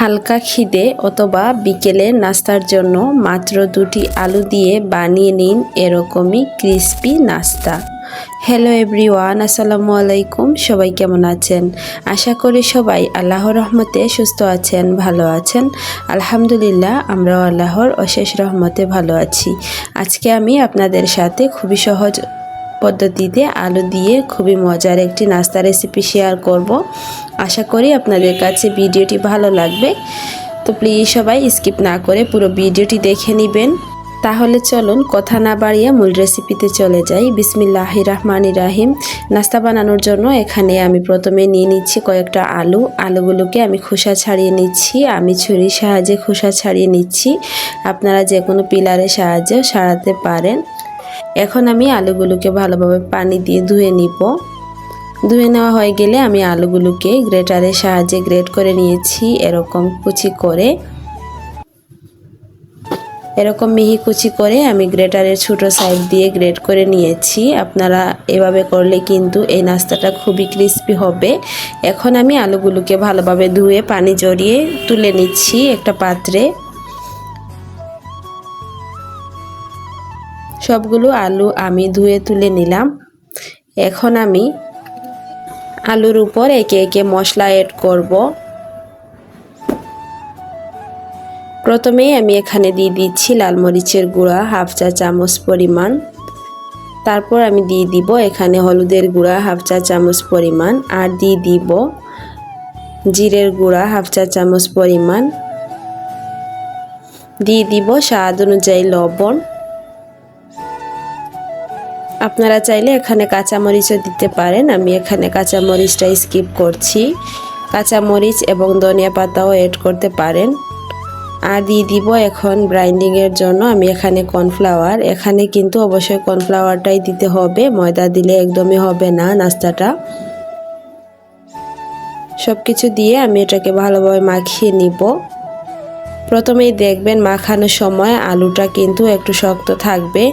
হালকা খিদে অথবা বিকেলে নাস্তার জন্য মাত্র দুটি আলু দিয়ে বানিয়ে নিন এরকমই ক্রিস্পি নাস্তা। হ্যালো এভরিওয়ান আসসালামু আলাইকুম, সবাই কেমন আছেন? আশা করি সবাই আল্লাহর রহমতে সুস্থ আছেন, ভালো আছেন। আলহামদুলিল্লাহ, আমরাও আল্লাহর অশেষ রহমতে ভালো আছি। আজকে আমি আপনাদের সাথে খুবই সহজ পদ্ধতিতে আলু দিয়ে খুবই মজার একটি নাস্তা রেসিপি শেয়ার করব। আশা করি আপনাদের কাছে ভিডিওটি ভালো লাগবে। তো প্লিজ সবাই স্কিপ না করে পুরো ভিডিওটি দেখে নেবেন। তাহলে চলুন কথা না বাড়িয়ে মূল রেসিপিতে চলে যাই। বিসমিল্লাহ রহমান রাহিম। নাস্তা বানানোর জন্য এখানে আমি প্রথমে নিয়ে নিচ্ছি কয়েকটা আলু। আলুগুলোকে আমি খোসা ছাড়িয়ে নিচ্ছি। আমি ছুরির সাহায্যে খোসা ছাড়িয়ে নিচ্ছি। আপনারা যে কোনো পিলারের সাহায্যে সারাতে পারেন। এখন আমি আলুগুলোকে ভালোভাবে পানি দিয়ে ধুয়ে নিব। ধুয়ে নেওয়া হয়ে গেলে আমি আলুগুলোকে গ্রেটারের সাহায্যে গ্রেট করে নিয়েছি এরকম কুচি করে। এরকম মিহি কুচি করে আমি গ্রেটারের ছোটো সাইড দিয়ে গ্রেট করে নিয়েছি। আপনারা এভাবে করলে কিন্তু এই নাস্তাটা খুবই ক্রিস্পি হবে। এখন আমি আলুগুলোকে ভালোভাবে ধুয়ে পানি জড়িয়ে তুলে নিচ্ছি একটা পাত্রে। সবগুলো আলু আমি ধুয়ে তুলে নিলাম। এখন আমি আলুর উপর একে একে মশলা এড করব। প্রথমেই আমি এখানে দিয়ে দিচ্ছি লাল মরিচের গুঁড়া, হাফ চা চামচ পরিমাণ। তারপর আমি দিয়ে দিব এখানে হলুদের গুঁড়া, হাফ চা চামচ পরিমাণ। আর দিয়ে দিব জিরের গুঁড়া, হাফ চা চামচ পরিমাণ। দিয়ে দিব স্বাদ অনুযায়ী লবণ। আপনারা চাইলে এখানে কাঁচামরিচও দিতে পারেন। আমি এখানে কাঁচামরিচটা স্কিপ করছি। কাঁচামরিচ এবং ধনিয়া পাতাও এড করতে পারেন। আর দিয়ে দিব এখন গ্রাইন্ডিংয়ের জন্য আমি এখানে কর্নফ্লাওয়ার এখানে কিন্তু অবশ্যই কর্নফ্লাওয়ারটাই দিতে হবে। ময়দা দিলে একদমই হবে না নাস্তাটা। সব কিছু দিয়ে আমি এটাকে ভালোভাবে মাখিয়ে নিব। প্রথমেই দেখবেন মাখানোর সময় আলুটা কিন্তু একটু শক্ত থাকবে।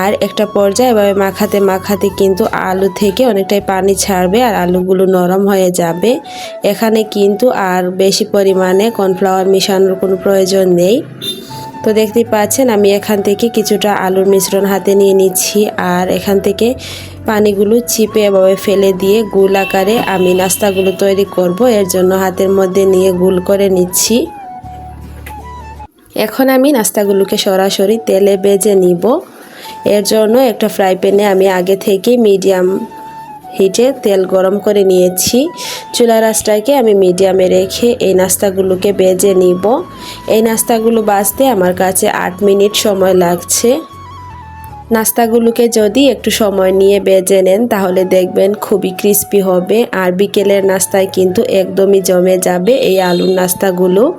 আর একটা পর্যায়ে এভাবে মাখাতে মাখাতে কিন্তু আলু থেকে অনেকটাই পানি ছাড়বে আর আলুগুলো নরম হয়ে যাবে। এখানে কিন্তু আর বেশি পরিমাণে কর্নফ্লাওয়ার মেশানোর কোনো প্রয়োজন নেই। তো দেখতেই পাচ্ছেন আমি এখান থেকে কিছুটা আলুর মিশ্রণ হাতে নিয়ে নিচ্ছি আর এখান থেকে পানিগুলো চিপে এভাবে ফেলে দিয়ে গুল আকারে আমি নাস্তাগুলো তৈরি করব। এর জন্য হাতের মধ্যে নিয়ে গুল করে নিচ্ছি। এখন আমি নাস্তাগুলোকে সরাসরি তেলে বেজে নিব। এর জন্য একটা ফ্রাই প্যানে আমি আগে থেকে মিডিয়াম হিটে তেল গরম করে নিয়েছি। চুলা রাসটাকে আমি মিডিয়ামে রেখে এই নাস্তাগুলোকে বেজে নিব। এই নাস্তাগুলো বাজতে আমার কাছে আট মিনিট সময় লাগছে। নাস্তাগুলোকে যদি একটু সময় নিয়ে বেজে নেন, তাহলে দেখবেন খুবই ক্রিস্পি হবে। আর বিকেলের নাস্তায় কিন্তু একদমই জমে যাবে এই আলুর নাস্তাগুলো।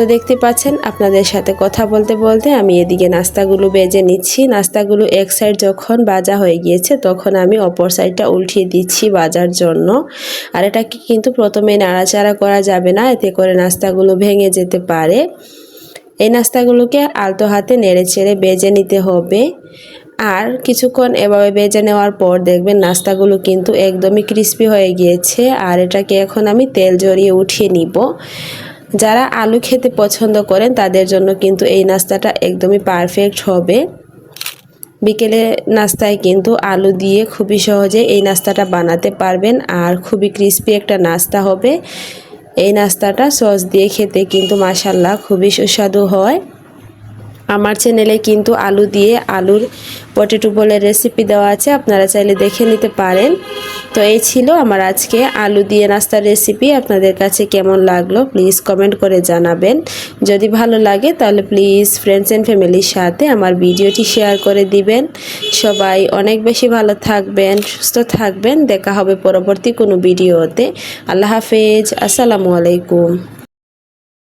তো দেখতে পাচ্ছেন, আপনাদের সাথে কথা বলতে বলতে আমি এদিকে নাস্তাগুলো বেজে নিচ্ছি। নাস্তাগুলো এক সাইড যখন বাজা হয়ে গিয়েছে, তখন আমি অপর সাইডটা উল্টিয়ে দিচ্ছি বাজার জন্য। আর এটাকে কিন্তু প্রথমে নাড়াচাড়া করা যাবে না, এতে করে নাস্তাগুলো ভেঙে যেতে পারে। এই নাস্তাগুলোকে আলতো হাতে নেড়ে চেড়ে বেজে নিতে হবে। আর কিছুক্ষণ এভাবে বেজে নেওয়ার পর দেখবেন নাস্তাগুলো কিন্তু একদমই ক্রিস্পি হয়ে গিয়েছে। আর এটাকে এখন আমি তেল জড়িয়ে উঠিয়ে নিব। যারা আলু খেতে পছন্দ করেন, তাদের জন্য কিন্তু এই নাস্তাটা একদমই পারফেক্ট হবে। বিকেলে নাস্তায় কিন্তু আলু দিয়ে খুবই সহজে এই নাস্তাটা বানাতে পারবেন আর খুবই ক্রিস্পি একটা নাস্তা হবে। এই নাস্তাটা সস দিয়ে খেতে কিন্তু মাসাল্লাহ খুবই সুস্বাদু হয়। আমার চ্যানেলে কিন্তু আলু দিয়ে আলুর পটেটো বলের রেসিপি দেওয়া আছে, আপনারা চাইলে দেখে নিতে পারেন। তো এই ছিল আমার আজকে আলু দিয়ে নাস্তার রেসিপি আপনাদের কাছে কেমন লাগল প্লিজ কমেন্ট করে জানাবেন। যদি ভালো লাগে তাহলে প্লিজ ফ্রেন্ডস অ্যান্ড ফ্যামিলির সাথে আমার ভিডিওটি শেয়ার করে দিবেন। সবাই অনেক বেশি ভালো থাকবেন, সুস্থ থাকবেন, দেখা হবে পরবর্তী কোনো ভিডিওতে। আল্লাহ হাফেজ, আসসালামু আলাইকুম।